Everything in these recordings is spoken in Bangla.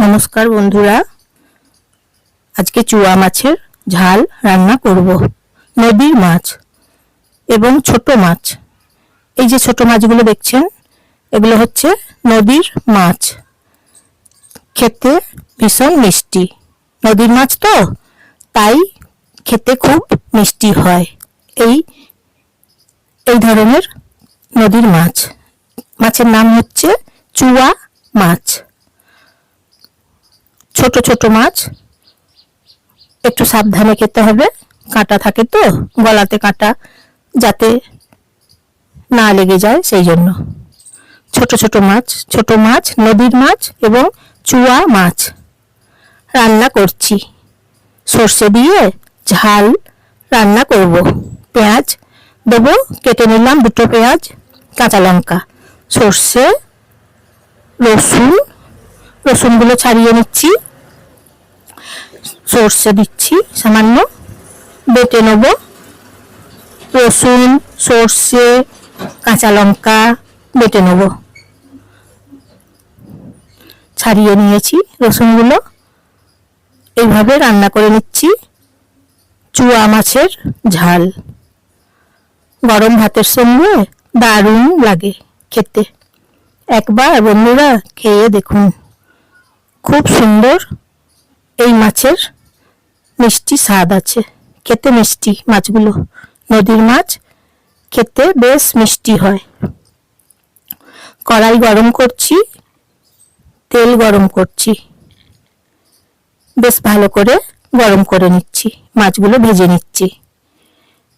নমস্কার বন্ধুরা। আজকে চুয়া মাছের ঝাল রান্না করব। নদীর মাছ এবং ছোট মাছ। এই যে ছোট মাছগুলো দেখছেন, এগুলো হচ্ছে নদীর মাছ। খেতে ভীষণ মিষ্টি। নদীর মাছ তো, তাই খেতে খুব মিষ্টি হয়। এই এই ধরনের নদীর মাছ। মাছের নাম হচ্ছে চুয়া মাছ। ছোট ছোট মাছ। একটু সাবধানে খেতে হবে। কাঁটা থাকে তো, গলাতে কাঁটা যাতে না লেগে যায় সেই জন্য। ছোট ছোট মাছ ছোট মাছ, নদীর মাছ এবং চুয়া মাছ। রান্না করছি। সর্ষে দিয়ে ঝাল রান্না করব। পেঁয়াজ দেবো, কেটে নিলাম দুটো পেঁয়াজ, কাঁচা লঙ্কা, সর্ষে, রসুন। রসুনগুলো ছাড়িয়ে নিচ্ছি। সর্ষে দিচ্ছি, সামান্য বেটে নেব। রসুন, সর্ষে, কাঁচা লঙ্কা বেটে নেব। ছাড়িয়ে নিয়েছি রসুনগুলো। এইভাবে রান্না করে নিচ্ছি চুয়া মাছের ঝাল। গরম ভাতের সঙ্গে দারুণ লাগে খেতে। একবার বন্ধুরা খেয়ে দেখুন। খুব সুন্দর এই মাছের মিষ্টি স্বাদ আছে। খেতে মিষ্টি মাছগুলো। নদীর মাছ খেতে বেশ মিষ্টি হয়। কড়াই গরম করছি, তেল গরম করছি। বেশ ভালো করে গরম করে নিচ্ছি, মাছগুলো ভেজে নিচ্ছি।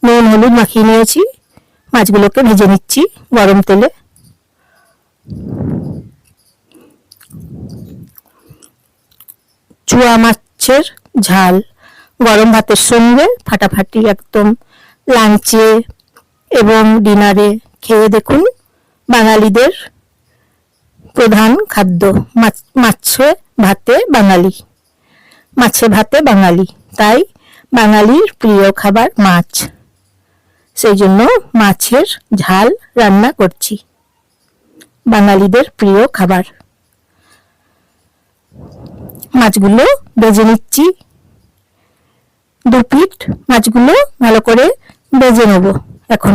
নুন, হলুদ মাখিয়ে নিয়েছি, মাছগুলোকে ভেজে নিচ্ছি গরম তেলে। চুয়া মাছের ঝাল। গরম ভাতের সঙ্গে ফাটাফাটি একদম লাঞ্চে এবং ডিনারে খেয়ে দেখুন বাঙালিদের প্রধান খাদ্য মাছ ভাতে বাঙালি। মাছে ভাতে বাঙালি। তাই বাঙালির প্রিয় খাবার মাছ। সেই জন্য মাছের ঝাল রান্না করছি। বাঙালিদের প্রিয় খাবার। মাছগুলো বেজে নিচ্ছি। দু পিঠ মাছগুলো ভালো করে বেজে নেব এখন।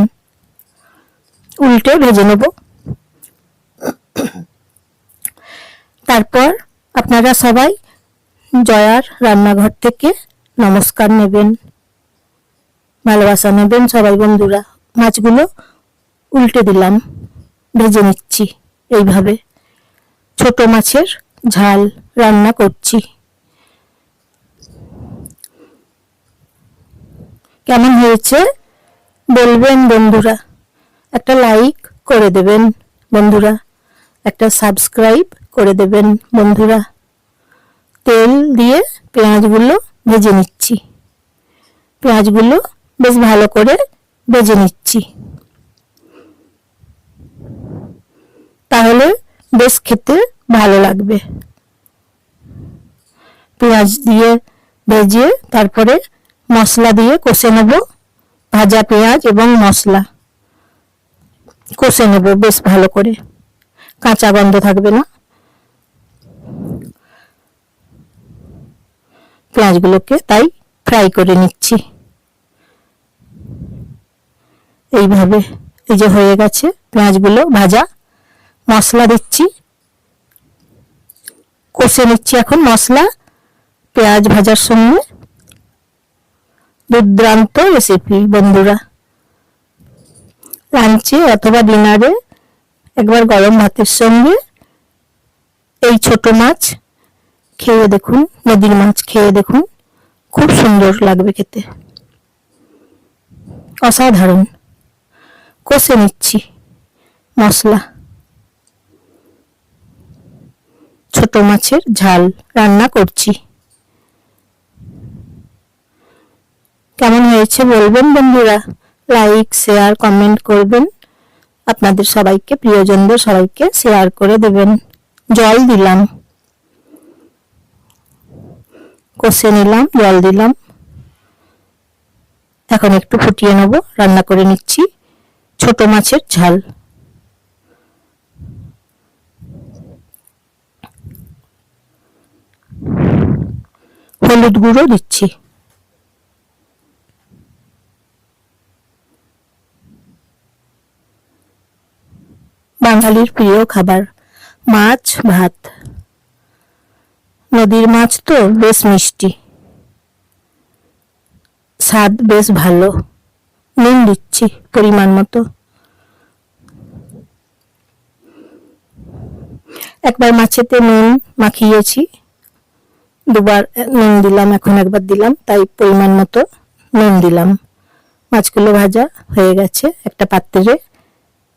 উল্টে ভেজে নেব। তারপর আপনারা সবাই জয়ার রান্নাঘর থেকে নমস্কার নেবেন, ভালোবাসা নেবেন সবাই বন্ধুরা। মাছগুলো উল্টে দিলাম, ভেজে নিচ্ছি এইভাবে। ছোট মাছের ঝাল রান্না করছি। কেমন হয়েছে? বলবেন বন্ধুরা। একটা লাইক করে দেবেন বন্ধুরা। একটা সাবস্ক্রাইব করে দেবেন বন্ধুরা। তেল দিয়ে পেঁয়াজগুলো ভেজে নিচ্ছি। পেঁয়াজগুলো বেশ ভালো করে ভেজে নিচ্ছি। তাহলে বেশ খেতে ভালো লাগবে। পেঁয়াজ দিয়ে ভেজে তারপরে মশলা দিয়ে কষে নেব, ভাজা পেঁয়াজ এবং মশলা। কষে নেব বেশ ভালো করে। কাঁচা গন্ধ থাকবে না। পেঁয়াজগুলোকে তাই ফ্রাই করে নিচ্ছি। এইভাবে এই যে হয়ে গেছে পেঁয়াজগুলো ভাজা, মশলা দিচ্ছি। কষে নিচ্ছি এখন মশলা, পেঁয়াজ ভাজার সঙ্গে। দুর্দান্ত রেসিপি, বন্ধুরা। লাঞ্চে অথবা ডিনারে একবার গরম ভাতের সঙ্গে এই ছোট মাছ খেয়ে দেখুন, নদীর মাছ খেয়ে দেখুন। খুব সুন্দর লাগবে খেতে। অসাধারণ। কষে নিচ্ছি মশলা। ছোট মাছের ঝাল রান্না করছি কেমন হয়েছে বলবেন বন্ধুরা? লাইক শেয়ার কমেন্ট করবেন। আপনাদের সবাইকে, প্রিয়জনদের সবাইকে শেয়ার করে দেবেন। জল দিলাম। কষে নিলাম, জল দিলাম। এখন একটু ফুটিয়ে নেব, রান্না করে নিচ্ছি। ছোট মাছের ঝাল। হলুদ গুঁড়ো দিচ্ছি। বাঙালির প্রিয় খাবার, মাছ, ভাত। নদীর মাছ তো বেশ মিষ্টি। স্বাদ বেশ ভালো। নুন দিচ্ছি পরিমাণ মতো। একবার মাছেতে নুন মাখিয়েছি। দুবার নুন দিলাম, এখন একবার দিলাম, তাই পরিমাণ মতো নুন দিলাম। মাছগুলো ভাজা হয়ে গেছে একটা পাত্রে।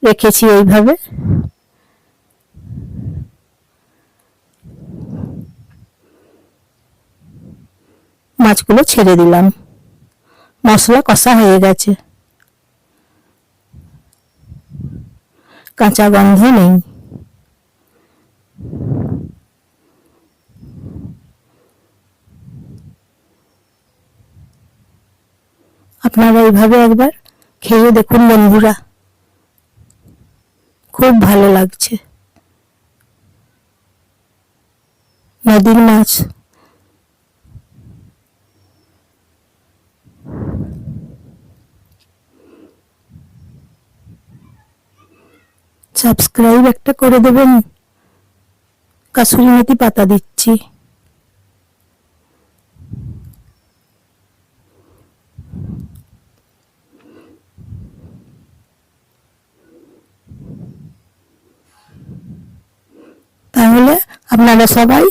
রেখেছি এইভাবে। মাছগুলো ছেড়ে দিলাম। মশলা কষা হয়ে গেছে। কাঁচা গন্ধ নেই। আপনারা এইভাবে একবার খেয়ে দেখুন বন্ধুরা। খুব ভালো লাগছে। নদীর মাছ। সাবস্ক্রাইব একটা করে দেবেন। কাসুরি মেথি পাতা দিচ্ছি তাহলে আপনারা সবাই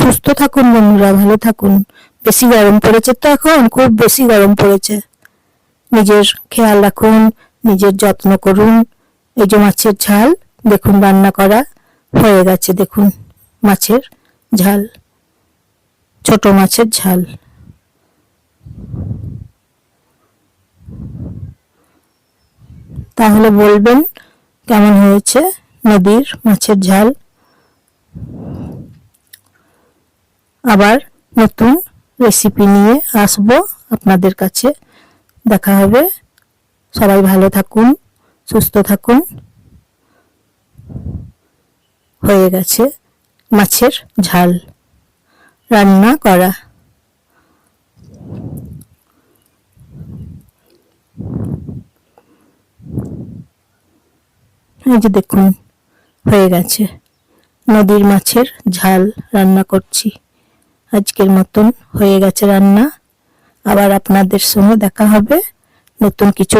সুস্থ থাকুন, বন্ধুরা ভালো থাকুন। বেশি গরম পড়েছে তো এখন, খুব বেশি গরম পড়েছে। নিজের খেয়াল রাখুন, নিজের যত্ন করুন। এই যে মাছের ঝাল, দেখুন রান্না করা হয়ে গেছে, দেখুন মাছের ঝাল, ছোট মাছের ঝাল। তাহলে বলবেন, কেমন হয়েছে নদীর মাছের ঝাল? আবার নতুন রেসিপি নিয়ে আসব আপনাদের কাছে। দেখা হবে। সবাই ভালো থাকুন, সুস্থ থাকুন। হয়ে গেছে মাছের ঝাল। রান্না করা। এই যে দেখুন, হয়ে গেছে। নদীর মাছের ঝাল রান্না করছি। আজকের মতন হয়ে গেছে রান্না। আবার আপনাদের সঙ্গে দেখা হবে। নতুন কিছু